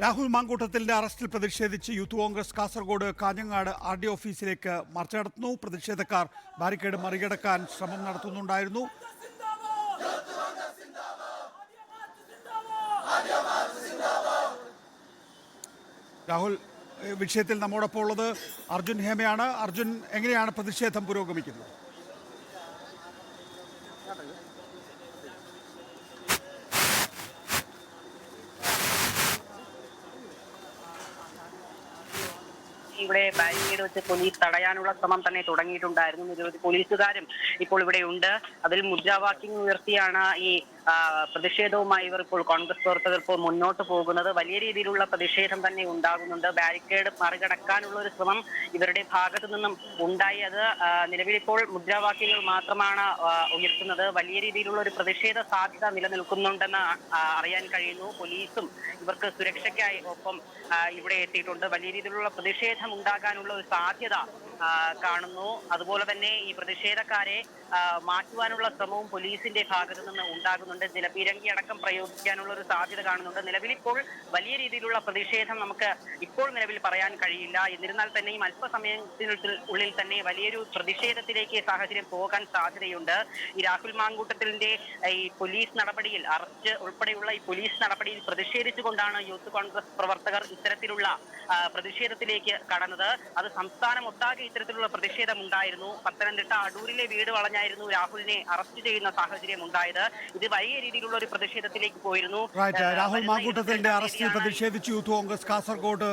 രാഹുൽ മാങ്കൂട്ടത്തിന്റെ അറസ്റ്റിൽ പ്രതിഷേധിച്ച് youth Congress Kasaragod Kanhangad R D ഓഫീസിലേക്ക് മാർച്ച് നടത്തുന്നു. പ്രതിഷേധക്കാർ ബാരിക്കേഡ് മറികടക്കാൻ ശ്രമം നടത്തുന്നുണ്ടായിരുന്നു. രാഹുൽ വിഷയത്തിൽ നമ്മോടൊപ്പം ഉള്ളത് അർജുൻ ഹേമയാണ്. അർജുൻ എങ്ങനെയാണ് പ്രതിഷേധം പുരോഗമിക്കുന്നത്? ഇവിടെ ബാരിക്കേഡ് വെച്ച് പോലീസ് തടയാനുള്ള ശ്രമം തന്നെ തുടങ്ങിയിട്ടുണ്ടായിരുന്നു നിരവധി പോലീസുകാരും ഇപ്പോൾ ഇവിടെ ഉണ്ട്. അതിൽ മുദ്രാവാക്യം ഉയർത്തിയാണ് ഈ പ്രതിഷേധവുമായി ഇവർ ഇപ്പോൾ കോൺഗ്രസ് പ്രവർത്തകർ ഇപ്പോൾ മുന്നോട്ട് പോകുന്നത്. വലിയ രീതിയിലുള്ള പ്രതിഷേധം തന്നെ ഉണ്ടാകുന്നുണ്ട്. ബാരിക്കേഡ് മറികടക്കാനുള്ള ഒരു ശ്രമം ഇവരുടെ ഭാഗത്തു നിന്നും ഉണ്ടായി. അത് നിലവിൽ നിലവിലിപ്പോൾ മുദ്രാവാക്യങ്ങൾ മാത്രമാണ് ഉയർത്തുന്നത്. വലിയ രീതിയിലുള്ള ഒരു പ്രതിഷേധ സാധ്യത നിലനിൽക്കുന്നുണ്ടെന്ന് അറിയാൻ കഴിയുന്നു. പോലീസും ഇവർക്ക് സുരക്ഷയ്ക്കായി ഒപ്പം ഇവിടെ എത്തിയിട്ടുണ്ട്. വലിയ രീതിയിലുള്ള പ്രതിഷേധം ഉണ്ടാകാനുള്ള ഒരു സാധ്യത കാണുന്നു. അതുപോലെ തന്നെ ഈ പ്രതിഷേധക്കാരെ മാറ്റുവാനുള്ള ശ്രമവും പോലീസിന്റെ ഭാഗത്തു നിന്ന് ഉണ്ടാകുന്നുണ്ട്. ജലപീരങ്കി അടക്കം പ്രയോഗിക്കാനുള്ള ഒരു സാധ്യത കാണുന്നുണ്ട്. നിലവിൽ ഇപ്പോൾ വലിയ രീതിയിലുള്ള പ്രതിഷേധം നമുക്ക് ഇപ്പോൾ നിലവിൽ പറയാൻ കഴിയില്ല. എന്നിരുന്നാൽ തന്നെയും അല്പസമയത്തിനുള്ളിൽ ഉള്ളിൽ തന്നെ വലിയൊരു പ്രതിഷേധത്തിലേക്ക് സാഹചര്യം പോകാൻ സാധ്യതയുണ്ട്. ഈ രാഹുൽ മാങ്കൂട്ടത്തിന്റെ ഈ പോലീസ് നടപടിയിൽ അറസ്റ്റ് ഉൾപ്പെടെയുള്ള ഈ പോലീസ് നടപടിയിൽ പ്രതിഷേധിച്ചുകൊണ്ടാണ് യൂത്ത് കോൺഗ്രസ് പ്രവർത്തകർ ഇത്തരത്തിലുള്ള പ്രതിഷേധത്തിലേക്ക് കടന്നത്. അത് സംസ്ഥാനം ഒട്ടാകെ ഇത്തരത്തിലുള്ള പ്രതിഷേധം ഉണ്ടായിരുന്നു. പത്തനംതിട്ട അടൂരിലെ വീട് വളഞ്ഞായിരുന്നു രാഹുലിനെ അറസ്റ്റ് ചെയ്യുന്ന സാഹചര്യം ഉണ്ടായത്. ഇത് വലിയ രീതിയിലുള്ള ഒരു പ്രതിഷേധത്തിലേക്ക് പോയിരുന്നു. രാഹുൽ മാങ്കൂട്ടത്തിന്റെ അറസ്റ്റിൽ പ്രതിഷേധിച്ചു. യൂത്ത് കോൺഗ്രസ് കാസർഗോഡ്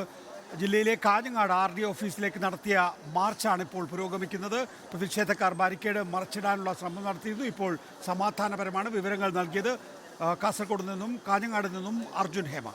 ജില്ലയിലെ കാഞ്ഞങ്ങാട് ആർ ഡി ഓഫീസിലേക്ക് നടത്തിയ മാർച്ചാണ് ഇപ്പോൾ പുരോഗമിക്കുന്നത്. പ്രതിഷേധക്കാർ ബാരിക്കേഡ് മറച്ചിടാനുള്ള ശ്രമം നടത്തിയിരുന്നു. ഇപ്പോൾ സമാധാനപരമാണ് വിവരങ്ങൾ നൽകിയത്. കാസർഗോഡ് നിന്നും കാഞ്ഞങ്ങാട് നിന്നും അർജുൻ ഹേമ.